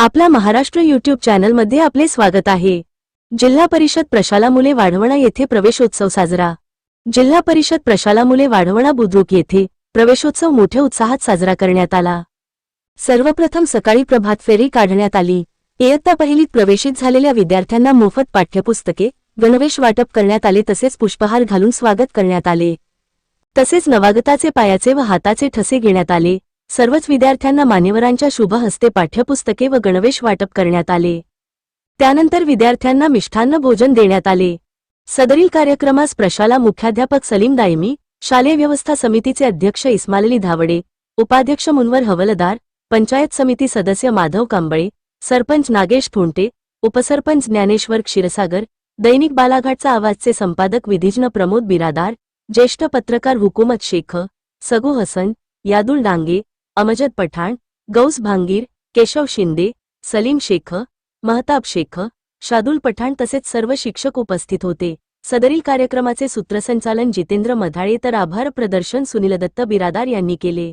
आपला महाराष्ट्र युट्यूब चॅनलमध्ये आपले स्वागत आहे. जिल्हा परिषद प्रशाला मुले वाढवणा येथे प्रवेशोत्सव साजरा. जिल्हा परिषद प्रशाला मुले वाढवणा बुद्रुक येथे प्रवेशोत्सव मोठ्या उत्साहात साजरा करण्यात आला. सर्वप्रथम सकाळी प्रभात फेरी काढण्यात आली. इयत्ता पहिलीत प्रवेशित झालेल्या विद्यार्थ्यांना मोफत पाठ्यपुस्तके गणवेश वाटप करण्यात आले तसेच पुष्पहार घालून स्वागत करण्यात आले. तसेच नवागताचे पायाचे व हाताचे ठसे घेण्यात आले. सर्वच विद्यार्थ्यांना मान्यवरांच्या शुभ हस्ते पाठ्यपुस्तके व गणवेश वाटप करण्यात आले. त्यानंतर विद्यार्थ्यांना मिष्ठान्न भोजन देण्यात आले. सदरील कार्यक्रमास प्रशाला मुख्याध्यापक सलीम दायमी शालेय व्यवस्था समितीचे अध्यक्ष इस्मालली धावडे उपाध्यक्ष मुनवर हवलदार पंचायत समिती सदस्य माधव कांबळे सरपंच नागेश थोंटे उपसरपंच ज्ञानेश्वर क्षीरसागर दैनिक बालाघाटचा आवाजचे संपादक विधिज्ञ प्रमोद बिरादार ज्येष्ठ पत्रकार हुकुमत शेख सगू हसन यादुल डांगे अमजद पठाण गौस भांगीर केशव शिंदे सलीम शेख महताब शेख शादुल पठाण तसेच सर्व शिक्षक उपस्थित होते. सदरील कार्यक्रमाचे सूत्रसंचालन जितेंद्र मधाळे तर आभार प्रदर्शन सुनील दत्त बिरादार यांनी केले.